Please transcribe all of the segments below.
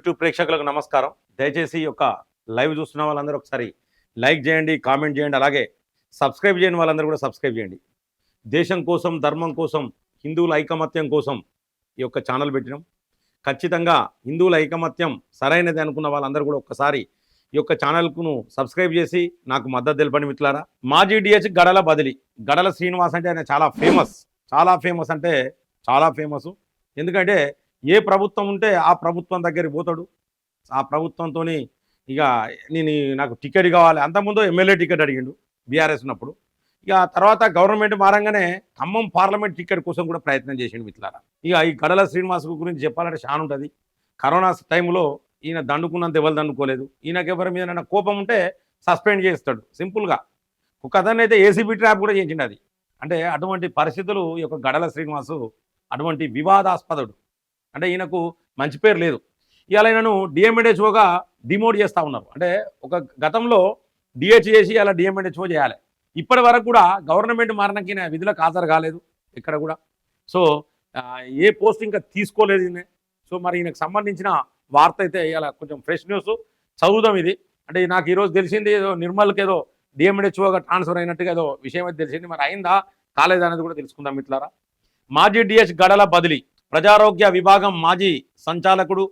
YouTube ప్రేక్షకులకు నమస్కారం. దయచేసి ఈ యొక్క లైవ్ చూస్తున్న వాళ్ళందరూ ఒకసారి లైక్ చేయండి కామెంట్ చేయండి అలాగే సబ్స్క్రైబ్ చేయని వాళ్ళందరూ కూడా సబ్స్క్రైబ్ చేయండి. దేశం కోసం ధర్మం కోసం హిందువుల ఐకమత్యం కోసం ఈ యొక్క ఛానల్ పెట్టినాం. ఖచ్చితంగా హిందువుల ఐకమత్యం సరైనది అనుకున్న వాళ్ళందరూ కూడా ఒక్కసారి ఈ యొక్క ఛానల్కును సబ్స్క్రైబ్ చేసి నాకు మద్దతు తెలపండి మిత్రులారా. మాజీ డిహెచ్ గడల బదిలీ. గడల శ్రీనివాస్ అంటే ఆయన చాలా ఫేమస్. చాలా ఫేమస్ అంటే చాలా ఫేమస్. ఎందుకంటే ఏ ప్రభుత్వం ఉంటే ఆ ప్రభుత్వం దగ్గరికి పోతాడు. ఆ ప్రభుత్వంతో ఇక నేను నాకు టికెట్ కావాలి. అంతకుముందు ఎమ్మెల్యే టికెట్ అడిగిండు బీఆర్ఎస్ ఉన్నప్పుడు. ఇక తర్వాత గవర్నమెంట్ మారంగానే ఖమ్మం పార్లమెంట్ టికెట్ కోసం కూడా ప్రయత్నం చేసిండు మిత్రులారా. ఇక ఈ గడల శ్రీనివాస్ గురించి చెప్పాలంటే చాలా ఉంటుంది. కరోనా టైంలో ఈయన దండుకున్నంత ఎవరు దండుకోలేదు. ఈయనకి ఎవరి మీద కోపం ఉంటే సస్పెండ్ చేస్తాడు. సింపుల్గా. ఒక అతను అయితే ఏసీబీ ట్రాప్ కూడా చేయించిండు అది. అంటే అటువంటి పరిస్థితులు ఈ యొక్క గడల శ్రీనివాసు అటువంటి వివాదాస్పదుడు. అంటే ఈయనకు మంచి పేరు లేదు. ఇవాళ ఈయనను డిఎంఎడ్హెచ్ఓగా డిమోట్ చేస్తూ ఉన్నారు. అంటే ఒక గతంలో డిహెచ్ చేసి అలా డిఎంఎడ్హెచ్ఓ చేయాలి. ఇప్పటి వరకు కూడా గవర్నమెంట్ మారణకి ఈయన విధులకు హాజరు కాలేదు ఇక్కడ కూడా. సో ఏ పోస్ట్ ఇంకా తీసుకోలేదు ఈయన. సో మరి ఈయనకు సంబంధించిన వార్త అయితే ఇవాళ కొంచెం ఫ్రెష్ న్యూస్. చదువుదాం ఇది. అంటే నాకు ఈరోజు తెలిసింది ఏదో నిర్మల్కి ఏదో డిఎంఎడ్హెచ్ఓగా ట్రాన్స్ఫర్ అయినట్టుగా ఏదో విషయం అయితే తెలిసింది. మరి అయిందా? కాలేదా అనేది కూడా తెలుసుకుందాం మిట్లారా మాజీ డిఎస్ గడల బదిలీ. ప్రజారోగ్య విభాగం మాజీ సంచాలకుడు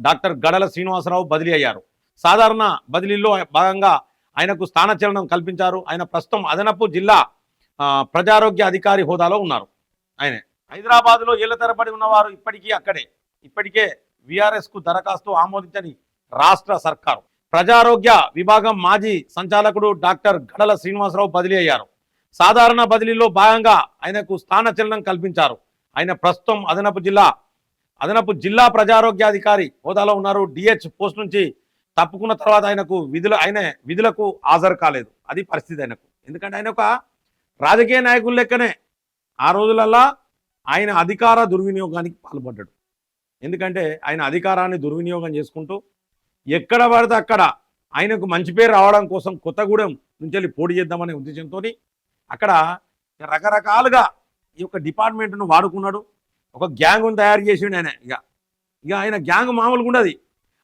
డాక్టర్ గడల శ్రీనివాసరావు బదిలీ అయ్యారు. సాధారణ బదిలీలో భాగంగా ఆయనకు స్థానచలనం కల్పించారు. ఆయన ప్రస్తుతం అదనపు జిల్లా ప్రజారోగ్య అధికారి హోదాలో ఉన్నారు. ఆయన. హైదరాబాద్లో ఏళ్ళ తరబడి ఉన్నవారు ఇప్పటికీ అక్కడే. ఇప్పటికే విఆర్ఎస్కు దరఖాస్తు ఆమోదించని రాష్ట్ర సర్కారు. ప్రజారోగ్య విభాగం మాజీ సంచాలకుడు డాక్టర్ గడల శ్రీనివాసరావు బదిలీ అయ్యారు. సాధారణ బదిలీలో భాగంగా ఆయనకు స్థానచలనం కల్పించారు. ఆయన ప్రస్తుతం అదనపు జిల్లా అదనపు జిల్లా ప్రజారోగ్యాధికారి హోదాలో ఉన్నారు. డిహెచ్ పోస్ట్ నుంచి తప్పుకున్న తర్వాత ఆయనకు విధులు ఆయన విధులకు హాజరు కాలేదు. అది పరిస్థితి ఆయనకు. ఎందుకంటే ఆయన ఒక రాజకీయ నాయకుల లెక్కనే. ఆ రోజులల్లా ఆయన అధికార దుర్వినియోగానికి పాల్పడ్డాడు. ఎందుకంటే ఆయన అధికారాన్ని దుర్వినియోగం చేసుకుంటూ ఎక్కడ పడితే అక్కడ ఆయనకు మంచి పేరు రావడం కోసం కొత్తగూడెం నుంచి వెళ్ళి పోటీ చేద్దామనే ఉద్దేశంతో అక్కడ రకరకాలుగా ఈ యొక్క డిపార్ట్మెంట్ను వాడుకున్నాడు. ఒక గ్యాంగ్ను తయారు చేసిండు ఆయన. ఇక ఇక ఆయన గ్యాంగ్ మామూలుగా ఉండదు.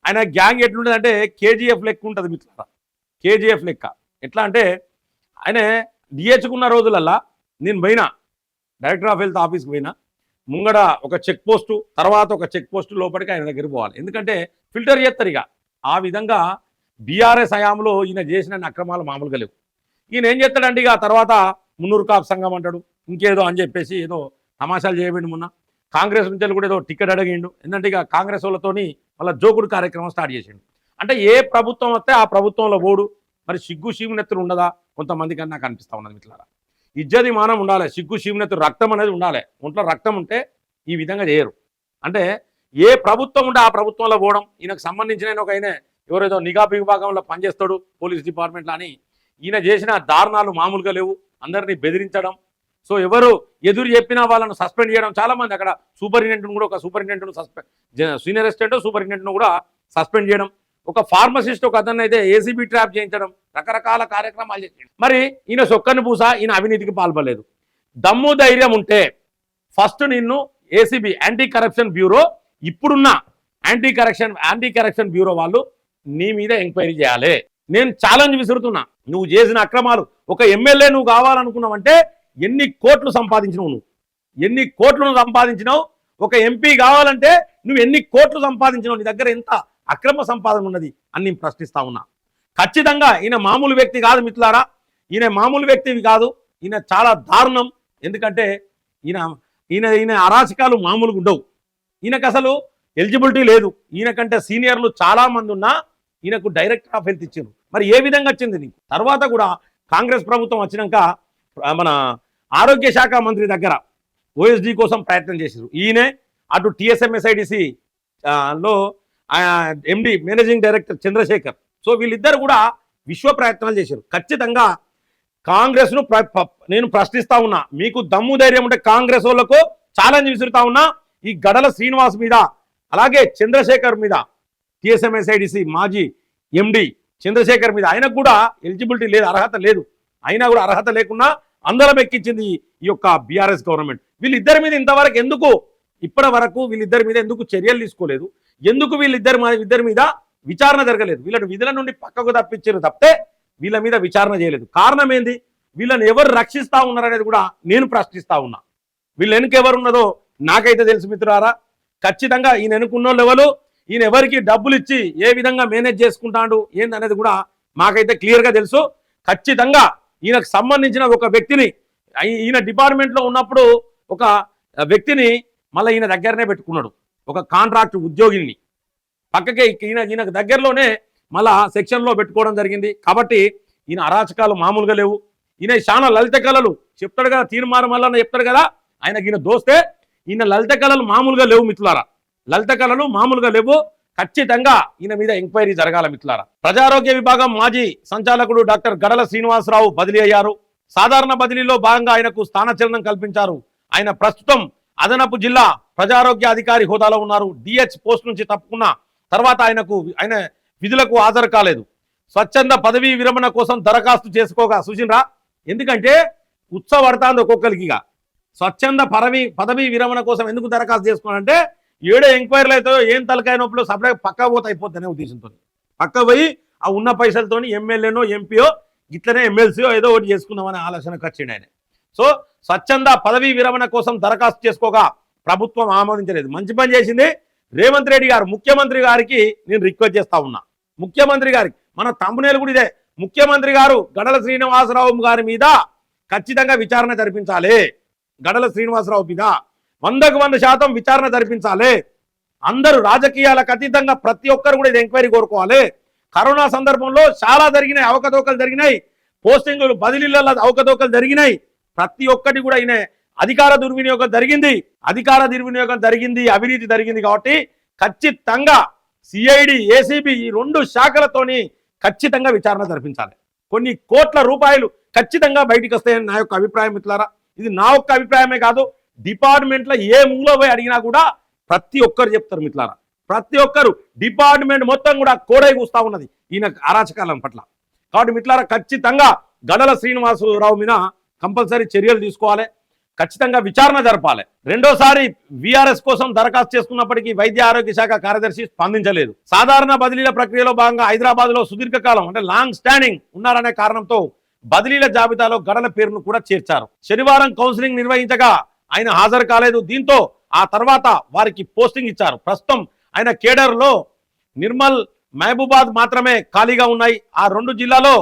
ఆయన గ్యాంగ్ ఎట్లుంటుంది అంటే కేజీఎఫ్ లెక్క ఉంటుంది మిత్రులారా. కేజీఎఫ్ లెక్క. ఎట్లా అంటే ఆయన డిహెచ్కున్న రోజులల్లా నేను పోయినా. డైరెక్టర్ ఆఫ్ హెల్త్ ఆఫీస్కి పోయినా. ముంగడ ఒక చెక్ పోస్టు తర్వాత ఒక చెక్ పోస్టు లోపలికి ఆయన దగ్గరికి పోవాలి. ఎందుకంటే ఫిల్టర్ చేస్తారు ఇక. ఆ విధంగా బీఆర్ఎస్ హయాంలో ఈయన చేసిన అక్రమాలు మామూలుగా లేవు. ఈయన ఏం చేస్తాడండి ఇక తర్వాత మున్నూరు కాపు సంఘం అంటాడు. ఇంకేదో అని చెప్పేసి ఏదో తమాషాలు చేయబడి మొన్న కాంగ్రెస్ నుంచి కూడా ఏదో టికెట్ అడిగిండు. ఎందుకంటే ఇక కాంగ్రెస్ వాళ్ళతోని మళ్ళీ జోకుడు కార్యక్రమం స్టార్ట్ చేసిండు. అంటే ఏ ప్రభుత్వం వస్తే ఆ ప్రభుత్వంలో ఓడు. మరి సిగ్గు శివునెత్తులు ఉండదా? కొంతమందికి నాకు అనిపిస్తూ ఉన్నది మిట్లారా ఇజ్జది మానం ఉండాలి సిగ్గు శివునెత్తులు రక్తం అనేది ఉండాలి. ఒంట్లో రక్తం ఉంటే ఈ విధంగా చేయరు. అంటే ఏ ప్రభుత్వం ఉంటే ఆ ప్రభుత్వంలో పోవడం ఈయనకు సంబంధించిన ఒక ఆయన ఎవరేదో నిఘా విభాగంలో పనిచేస్తాడు పోలీస్ డిపార్ట్మెంట్లో అని ఈయన చేసిన దారుణాలు మామూలుగా లేవు. అందరినీ బెదిరించడం సో ఎవరు ఎదురు చెప్పినా వాళ్ళను సస్పెండ్ చేయడం చాలా మంది అక్కడ సూపరింటెండెంట్ కూడా ఒక సూపరింటెండెంట్ సస్పెండ్ సీనియర్ అసిస్టెంట్ సూపరింటెండెంట్ను కూడా సస్పెండ్ చేయడం. ఒక ఫార్మసిస్ట్ ఒక అతను అయితే ఏసీబీ ట్రాప్ చేయించడం రకరకాల కార్యక్రమాలు చేసి మరి ఈయన సొక్కని పూస ఈయన అవినీతికి పాల్పడలేదు. దమ్ము ధైర్యం ఉంటే ఫస్ట్ నిన్ను ఏసీబీ యాంటీ కరప్షన్ బ్యూరో ఇప్పుడున్న anti corruption anti corruption bureau వాళ్ళు నీ మీద ఎంక్వైరీ చేయాలి. నేను ఛాలెంజ్ విసురుతున్నా. నువ్వు చేసిన అక్రమాలు ఒక ఎమ్మెల్యే నువ్వు కావాలనుకున్నావంటే ఎన్ని కోట్లు సంపాదించినావు నువ్వు? ఎన్ని కోట్లు సంపాదించినావు? ఒక ఎంపీ కావాలంటే నువ్వు ఎన్ని కోట్లు సంపాదించినావు? నీ దగ్గర ఎంత అక్రమ సంపాదన ఉన్నది? అని నేను ప్రశ్నిస్తా ఉన్నా. ఖచ్చితంగా ఈయన మామూలు వ్యక్తి కాదు మిత్రులారా. ఈయన మామూలు వ్యక్తివి కాదు. ఈయన చాలా దారుణం. ఎందుకంటే ఈయన ఈయన ఈయన అరాచకాలు మామూలుగా ఉండవు. ఈయనకు అసలు ఎలిజిబిలిటీ లేదు. ఈయనకంటే సీనియర్లు చాలామంది ఉన్నా ఈయనకు డైరెక్టర్ ఆఫ్ హెల్త్ ఇచ్చారు. మరి ఏ విధంగా వచ్చింది నీకు? తర్వాత కూడా కాంగ్రెస్ ప్రభుత్వం వచ్చినాక మన ఆరోగ్య శాఖ మంత్రి దగ్గర ఓఎస్డి కోసం ప్రయత్నం చేశారు. ఈయనే అటు టిఎస్ఎంఎస్ఐడిసి లో MD managing director Chandrashekar. So వీళ్ళిద్దరు కూడా విశ్వ ప్రయత్నాలు చేశారు. ఖచ్చితంగా కాంగ్రెస్ను ప్ర నేను ప్రశ్నిస్తా ఉన్నా. మీకు దమ్ము ధైర్యం ఉంటే కాంగ్రెస్ వాళ్ళకు ఛాలెంజ్ విసురుతా ఉన్నా. ఈ గడల శ్రీనివాస్ మీద అలాగే చంద్రశేఖర్ మీద టిఎస్ఎంఎస్ఐడిసి మాజీ ఎండి చంద్రశేఖర్ మీద ఆయనకు కూడా ఎలిజిబిలిటీ లేదు అర్హత లేదు. అయినా కూడా అర్హత లేకుండా అందరం ఎక్కించింది ఈ యొక్క బీఆర్ఎస్ గవర్నమెంట్. వీళ్ళిద్దరి మీద ఇంతవరకు ఎందుకు ఇప్పటి వరకు వీళ్ళిద్దరి మీద ఎందుకు చర్యలు తీసుకోలేదు? ఎందుకు వీళ్ళిద్దరి ఇద్దరి మీద విచారణ జరగలేదు? వీళ్ళని విధుల నుండి పక్కకు తప్పించారు తప్పితే వీళ్ళ మీద విచారణ చేయలేదు. కారణం ఏంది? వీళ్ళని ఎవరు రక్షిస్తా ఉన్నారనేది కూడా నేను ప్రశ్నిస్తా ఉన్నా. వీళ్ళు వెనుక ఎవరు ఉన్నదో నాకైతే తెలుసు మిత్రులారా. ఖచ్చితంగా ఈయన వెనుకున్నోళ్ళు ఎవరు? ఈయన ఎవరికి డబ్బులు ఇచ్చి ఏ విధంగా మేనేజ్ చేసుకుంటాడు ఏందనేది కూడా మాకైతే క్లియర్గా తెలుసు. ఖచ్చితంగా ఈయనకు సంబంధించిన ఒక వ్యక్తిని ఈయన డిపార్ట్మెంట్లో ఉన్నప్పుడు ఒక వ్యక్తిని మళ్ళీ ఈయన దగ్గరనే పెట్టుకున్నాడు. ఒక కాంట్రాక్ట్ ఉద్యోగిని. పక్కకే ఈయన ఈయనకు దగ్గరలోనే మళ్ళా సెక్షన్లో పెట్టుకోవడం జరిగింది. కాబట్టి ఈయన అరాచకాలు మామూలుగా లేవు. ఈయన చాలా లలిత కళలు. చెప్తాడు కదా తీర్మానం మళ్ళీ చెప్తాడు కదా ఆయనకి ఈయన దోస్తే ఈయన లలిత కళలు మామూలుగా లేవు మిత్రులారా. లలిత కళలు మామూలుగా లేవు. ఖచ్చితంగా ఈయన మీద ఎంక్వైరీ జరగాల మిత్రులారా. ప్రజారోగ్య విభాగం మాజీ సంచాలకుడు డాక్టర్ గడల శ్రీనివాసరావు బదిలీ అయ్యారు. సాధారణ బదిలీలో భాగంగా ఆయనకు స్థానచలనం కల్పించారు. ఆయన ప్రస్తుతం అదనపు జిల్లా ప్రజారోగ్య అధికారి హోదాలో ఉన్నారు. డిహెచ్ పోస్ట్ నుంచి తప్పుకున్న తర్వాత ఆయనకు ఆయన విధులకు హాజరు కాలేదు. స్వచ్ఛంద పదవీ విరమణ కోసం దరఖాస్తు చేసుకోగా సుచిన్రా ఎందుకంటే ఉత్సవ పడుతుంది ఒక్కొక్కరికిగా స్వచ్ఛంద పదవి పదవీ విరమణ కోసం ఎందుకు దరఖాస్తు చేసుకోవాలంటే ఏడే ఎంక్వైరీలు అవుతాయో ఏం తలకాయ నొప్పులు సపరేట్ పక్క పోత అయిపోతానే ఉద్దేశంతో పక్క పోయి ఆ ఉన్న పైసలతోని ఎమ్మెల్యేనో ఎంపీఓ ఇట్లనే ఎమ్మెల్సీయో ఏదో ఒకటి చేసుకుందామనే ఆలోచనకు వచ్చిండు ఆయన. సో స్వచ్ఛంద పదవీ విరమణ కోసం దరఖాస్తు చేసుకోగా ప్రభుత్వం ఆమోదించలేదు. మంచి పని చేసింది రేవంత్ రెడ్డి గారు. ముఖ్యమంత్రి గారికి నేను రిక్వెస్ట్ చేస్తా ఉన్నా. ముఖ్యమంత్రి గారికి. మన తమ్మునేలు కూడా ఇదే. ముఖ్యమంత్రి గారు గడల శ్రీనివాసరావు గారి మీద ఖచ్చితంగా విచారణ జరిపించాలి. గడల శ్రీనివాసరావు మీద వందకు వంద శాతం విచారణ జరిపించాలి. అందరూ రాజకీయాలకు అతీతంగా ప్రతి ఒక్కరు కూడా ఇది ఎంక్వైరీ కోరుకోవాలి. కరోనా సందర్భంలో చాలా జరిగినాయి అవకతవకలు జరిగినాయి. పోస్టింగులు బదిలీలలో అవకతవకలు జరిగినాయి. ప్రతి ఒక్కటి కూడా ఈయన అధికార దుర్వినియోగం జరిగింది. అధికార దుర్వినియోగం జరిగింది అవినీతి జరిగింది కాబట్టి ఖచ్చితంగా సిఐడి ఏసీబీ ఈ రెండు శాఖలతోని ఖచ్చితంగా విచారణ జరిపించాలి. కొన్ని కోట్ల రూపాయలు ఖచ్చితంగా బయటికి వస్తాయని నా యొక్క అభిప్రాయం మిత్రులారా. ఇది నా ఒక్క అభిప్రాయమే కాదు డిపార్ట్మెంట్లో ఏ మూల పోయి అడిగినా కూడా ప్రతి ఒక్కరు చెప్తారు మిట్లారా ప్రతి ఒక్కరు డిపార్ట్మెంట్ మొత్తం కూడా కోడై కూస్తూ ఉన్నది ఈయన అరాచకాలం పట్ల. కాబట్టి మిట్లారా ఖచ్చితంగా గడల శ్రీనివాసరావు మీద కంపల్సరీ చర్యలు తీసుకోవాలి. ఖచ్చితంగా విచారణ జరపాలి. రెండోసారి విఆర్ఎస్ కోసం దరఖాస్తు చేసుకున్నప్పటికీ వైద్య ఆరోగ్య శాఖ కార్యదర్శి స్పందించలేదు. సాధారణ బదిలీల ప్రక్రియలో భాగంగా హైదరాబాద్లో సుదీర్ఘకాలం అంటే లాంగ్ స్టాండింగ్ ఉన్నారనే కారణంతో బదిలీల జాబితాలో గడల పేరును కూడా చేర్చారు. శనివారం కౌన్సిలింగ్ నిర్వహించగా ఆయన హాజరు కాలేదు. దీంతో ఆ తర్వాత వారికి పోస్టింగ్ ఇచ్చారు. ప్రస్తుతం ఆయన కేడర్లో నిర్మల్ మహబూబాద్ మాత్రమే ఖాళీగా ఉన్నాయి. ఆ రెండు జిల్లాలో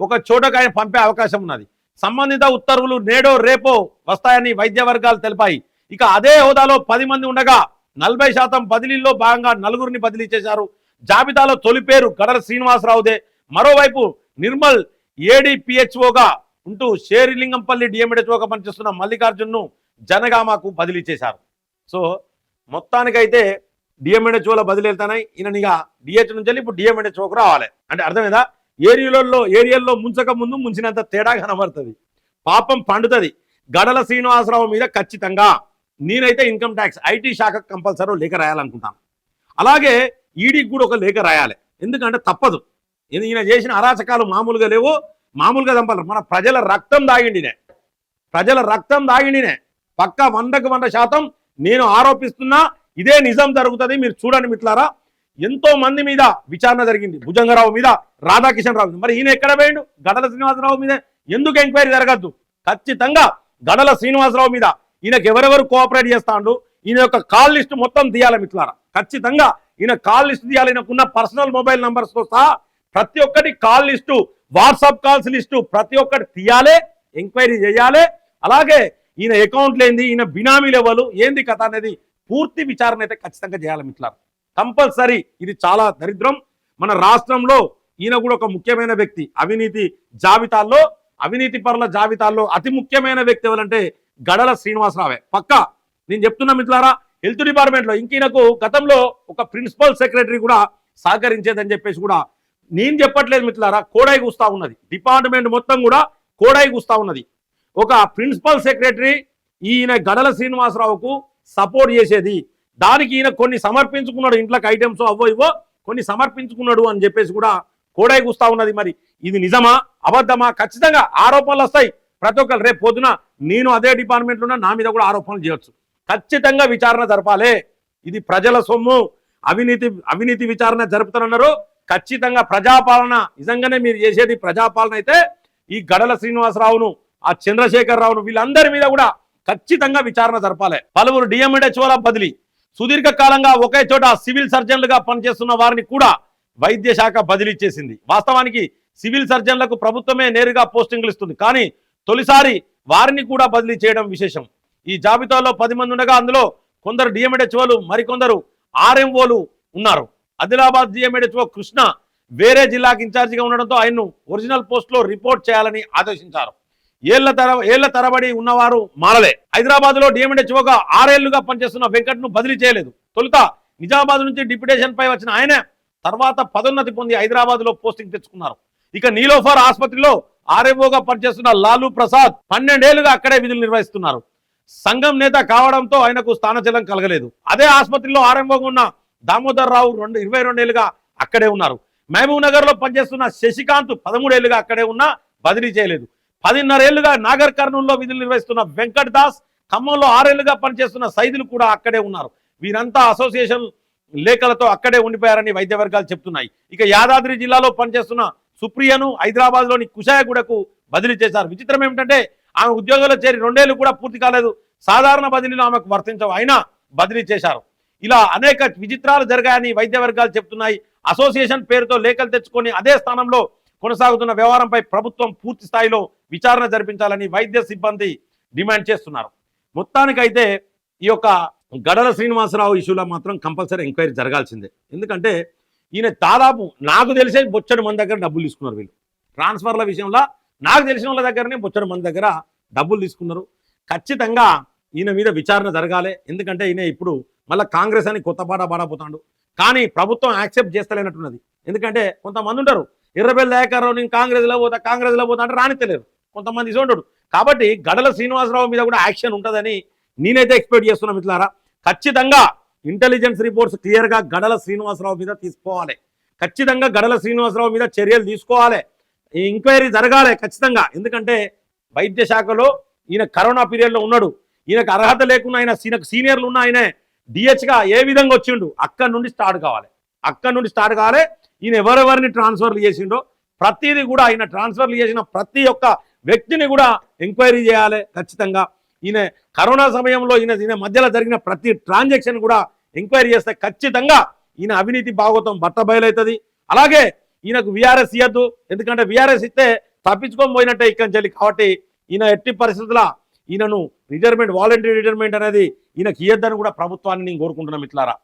ఒక చోటకు ఆయన పంపే అవకాశం ఉన్నది. సంబంధిత ఉత్తర్వులు నేడో రేపో వస్తాయని వైద్య వర్గాలు తెలిపాయి. ఇక అదే హోదాలో పది మంది ఉండగా నలభై శాతం బదిలీల్లో భాగంగా నలుగురిని బదిలీ చేశారు. జాబితాలో తొలి పేరు గడర శ్రీనివాసరావుదే. మరోవైపు నిర్మల్ ఏడీపీహెచ్ఓగా ఉంటూ షేరిలింగంపల్లి డిఎంహెచ్ఓగా పనిచేస్తున్న మల్లికార్జున్ను జనగామకు బదిలీ చేశారు. సో మొత్తానికైతే డిఎంహెచ్ఓలో బదిలీ వెళ్తానాయి ఇక డిహెచ్ నుంచి వెళ్ళి ఇప్పుడు డిఎంహెచ్ఓకు రావాలి. అంటే అర్థమైందా? ఏరియాలలో ఏరియాల్లో ముంచక ముందు ముంచినంత తేడా కనబడుతుంది. పాపం పండుతుంది. గడల శ్రీనివాసరావు మీద ఖచ్చితంగా నేనైతే ఇన్కమ్ ట్యాక్స్ ఐటీ శాఖకు కంపల్సరీ లేఖ రాయాలనుకుంటాను. అలాగే ఈడీకి కూడా ఒక లేఖ రాయాలి. ఎందుకంటే తప్పదు. ఈయన చేసిన అరాచకాలు మామూలుగా లేవు. మామూలుగా చంపాలి. మన ప్రజల రక్తం దాగిండినే. ప్రజల రక్తం దాగిండినే. పక్క వందకు వంద శాతం నేను ఆరోపిస్తున్నా. ఇదే నిజం జరుగుతుంది. మీరు చూడండి మిట్లారా ఎంతో మంది మీద విచారణ జరిగింది. భుజంగరావు మీద రాధాకిషన్ రావు మరి ఈయన ఎక్కడ పోయిండు? గడల శ్రీనివాసరావు మీద. ఎందుకు ఎంక్వైరీ జరగద్దు? ఖచ్చితంగా గడల శ్రీనివాసరావు మీద ఈయనకు ఎవరెవరు కోఆపరేట్ చేస్తాడు? ఈయన యొక్క కాల్ లిస్ట్ మొత్తం తీయాలి మిట్లారా ఖచ్చితంగా ఈయన కాల్ లిస్ట్ తీయాలి. ఈయనకున్న పర్సనల్ మొబైల్ నంబర్స్తో సహా ప్రతి ఒక్కటి call list WhatsApp calls list ప్రతి ఒక్కటి తీయాలి ఎంక్వైరీ చేయాలి. అలాగే ఈయన అకౌంట్లు ఏంది? ఈయన బినామీలు ఎవరు ఏంది కథ అనేది పూర్తి విచారణ అయితే ఖచ్చితంగా చేయాలి మిట్లారా కంపల్సరీ ఇది చాలా దరిద్రం. మన రాష్ట్రంలో ఈయన కూడా ఒక ముఖ్యమైన వ్యక్తి. అవినీతి జాబితాల్లో అవినీతి పరుల జాబితాల్లో అతి ముఖ్యమైన వ్యక్తి ఎవరంటే గడల శ్రీనివాసరావే. పక్క? నేను చెప్తున్నా మిత్రులారా హెల్త్ డిపార్ట్మెంట్లో ఇంక ఈయనకు గతంలో ఒక ప్రిన్సిపల్ సెక్రటరీ కూడా సహకరించేదని చెప్పేసి కూడా నేను చెప్పట్లేదు మిత్రులారా కోడాయి కూస్తా ఉన్నది. డిపార్ట్మెంట్ మొత్తం కూడా కోడాయి కూస్తా ఉన్నది. ఒక ప్రిన్సిపల్ సెక్రటరీ ఈయన గడల శ్రీనివాసరావుకు సపోర్ట్ చేసేది. దానికి ఈయన కొన్ని సమర్పించుకున్నాడు. ఇంట్లోకి ఐటమ్స్ అవ్వో ఇవో కొన్ని సమర్పించుకున్నాడు అని చెప్పేసి కూడా కోడై కూస్తా ఉన్నది మరి. ఇది నిజమా? అబద్ధమా? ఖచ్చితంగా ఆరోపణలు వస్తాయి. ప్రతి ఒక్కరు రేపు పొద్దున నేను అదే డిపార్ట్మెంట్లో ఉన్నా నా మీద కూడా ఆరోపణలు చేయొచ్చు. ఖచ్చితంగా విచారణ జరపాలి. ఇది ప్రజల సొమ్ము. అవినీతి అవినీతి విచారణ జరుపుతానన్నారు. ఖచ్చితంగా ప్రజాపాలన నిజంగానే మీరు చేసేది ప్రజాపాలన అయితే ఈ గడల శ్రీనివాసరావును ఆ చంద్రశేఖర్ రావును వీళ్ళందరి మీద కూడా ఖచ్చితంగా విచారణ జరపాలి. పలువురు డిఎంఎడ్హెచ్ఓల బదిలీ. సుదీర్ఘకాలంగా ఒకే చోట సివిల్ సర్జన్లుగా పనిచేస్తున్న వారిని కూడా వైద్య శాఖ బదిలీ చేసింది. వాస్తవానికి సివిల్ సర్జన్లకు ప్రభుత్వమే నేరుగా పోస్టింగ్లు ఇస్తుంది. కానీ తొలిసారి వారిని కూడా బదిలీ చేయడం విశేషం. ఈ జాబితాలో పది మంది ఉండగా అందులో కొందరు డిఎంఎడ్హెచ్ఓలు మరికొందరు ఆర్ఎంఓలు ఉన్నారు. ఆదిలాబాద్ డిఎంఎడ్హెచ్ఓ కృష్ణ వేరే జిల్లాకి ఇన్ఛార్జిగా ఉండడంతో ఆయన్ను ఒరిజినల్ పోస్ట్లో రిపోర్ట్ చేయాలని ఆదేశించారు. ఏళ్ళ తర ఏళ్ళ తరబడి ఉన్నవారు మారలే. హైదరాబాద్లో డిఎంఎడ్హెచ్ఓగా ఆరేళ్ళుగా పనిచేస్తున్న వెంకట్ను బదిలీ చేయలేదు. తొలుత నిజామాబాద్ నుంచి డిప్యుటేషన్ పై వచ్చిన ఆయన తర్వాత పదోన్నతి పొంది హైదరాబాద్లో పోస్టింగ్ తెచ్చుకున్నారు. ఇక నీలోఫర్ ఆసుపత్రిలో ఆర్ఎంఓగా పనిచేస్తున్న లాలూ ప్రసాద్ పన్నెండేళ్ళుగా అక్కడే విధులు నిర్వహిస్తున్నారు. సంఘం నేత కావడంతో ఆయనకు స్థానచలం కలగలేదు. అదే ఆసుపత్రిలో ఆర్ఎంఓగా ఉన్న దామోదర్ రావు రెండు ఇరవై రెండేళ్ళుగా అక్కడే ఉన్నారు. మహబూబ్ నగర్లో పనిచేస్తున్న శశికాంత్ పదమూడేళ్ళుగా అక్కడే ఉన్నా బదిలీ చేయలేదు. పదిన్నరేళ్ళుగా నాగర్ కర్నూలులో విధులు నిర్వహిస్తున్న వెంకట్ దాస్ ఖమ్మంలో ఆరేళ్ళుగా పనిచేస్తున్న సైదులు కూడా అక్కడే ఉన్నారు. వీరంతా అసోసియేషన్ లేఖలతో అక్కడే ఉండిపోయారని వైద్య వర్గాలు చెప్తున్నాయి. ఇక యాదాద్రి జిల్లాలో పనిచేస్తున్న సుప్రియను హైదరాబాద్లోని కుషాయగూడకు బదిలీ చేశారు. విచిత్రం ఏమిటంటే ఆమె ఉద్యోగంలో చేరి రెండేళ్ళు కూడా పూర్తి కాలేదు. సాధారణ బదిలీలు ఆమెకు వర్తించవు. అయినా బదిలీ చేశారు. ఇలా అనేక విచిత్రాలు జరిగాయని వైద్య వర్గాలు చెప్తున్నాయి. అసోసియేషన్ పేరుతో లేఖలు తెచ్చుకొని అదే స్థానంలో కొనసాగుతున్న వ్యవహారంపై ప్రభుత్వం పూర్తి స్థాయిలో విచారణ జరిపించాలని వైద్య సిబ్బంది డిమాండ్ చేస్తున్నారు. మొత్తానికైతే ఈ యొక్క గడల శ్రీనివాసరావు ఇష్యూలో మాత్రం కంపల్సరీ ఎంక్వైరీ జరగాల్సిందే. ఎందుకంటే ఈయన దాదాపు నాకు తెలిసే బొచ్చడి మంది దగ్గర డబ్బులు తీసుకున్నారు వీళ్ళు. ట్రాన్స్ఫర్ల విషయంలో నాకు తెలిసిన వాళ్ళ దగ్గరనే బొచ్చడి మంది దగ్గర డబ్బులు తీసుకున్నారు. ఖచ్చితంగా ఈయన మీద విచారణ జరగాలి. ఎందుకంటే ఈయన ఇప్పుడు మళ్ళీ కాంగ్రెస్ అని కొత్త పాట పాడబోతాడు. కానీ ప్రభుత్వం యాక్సెప్ట్ చేస్తలేనట్టున్నది. ఎందుకంటే కొంతమంది ఉంటారు ఎర్రబెల్లి దయాకర్రావు నేను కాంగ్రెస్లో పోతా కాంగ్రెస్లో పోతా అంటే రానితలేరు కొంతమంది చూడడు కాబట్టి గడల శ్రీనివాసరావు మీద కూడా యాక్షన్ ఉంటుందని నేనైతే ఎక్స్పెక్ట్ చేస్తున్నా మిత్రులారా. ఖచ్చితంగా ఇంటెలిజెన్స్ రిపోర్ట్స్ క్లియర్గా గడల శ్రీనివాసరావు మీద తీసుకోవాలి. ఖచ్చితంగా గడల శ్రీనివాసరావు మీద చర్యలు తీసుకోవాలి. ఈ ఎంక్వైరీ జరగాలి ఖచ్చితంగా. ఎందుకంటే వైద్య శాఖలో ఈయన కరోనా పీరియడ్లో ఉన్నాడు. ఈయనకు అర్హత లేకుండా ఆయన ఈయనకు సీనియర్లు ఉన్న ఆయనే డిహెచ్గా ఏ విధంగా వచ్చిండు? అక్కడి నుండి స్టార్ట్ కావాలి. అక్కడి నుండి స్టార్ట్ కావాలి. ఈయన ఎవరెవరిని ట్రాన్స్ఫర్లు చేసిండో ప్రతిదీ కూడా ఆయన ట్రాన్స్ఫర్లు చేసిన ప్రతి ఒక్క వ్యక్తిని కూడా ఎంక్వైరీ చేయాలి ఖచ్చితంగా. ఈయన కరోనా సమయంలో ఈయన ఈయన మధ్యలో జరిగిన ప్రతి ట్రాన్సాక్షన్ కూడా ఎంక్వైరీ చేస్తే ఖచ్చితంగా ఈయన అవినీతి భాగవతం బట్ట బయలవుతుంది అలాగే ఈయనకు విఆర్ఎస్ ఇవ్వద్దు ఎందుకంటే విఆర్ఎస్ ఇస్తే తప్పించుకొని పోయినట్టే ఇక్కడి నుంచి కాబట్టి ఈయన ఎట్టి పరిస్థితుల ఈయనను రిటైర్మెంట్ వాలంటరీ రిటైర్మెంట్ అనేది ఈయనకి ఇవ్వద్దని కూడా ప్రభుత్వాన్ని నేను కోరుకుంటున్నాం ఇట్లారా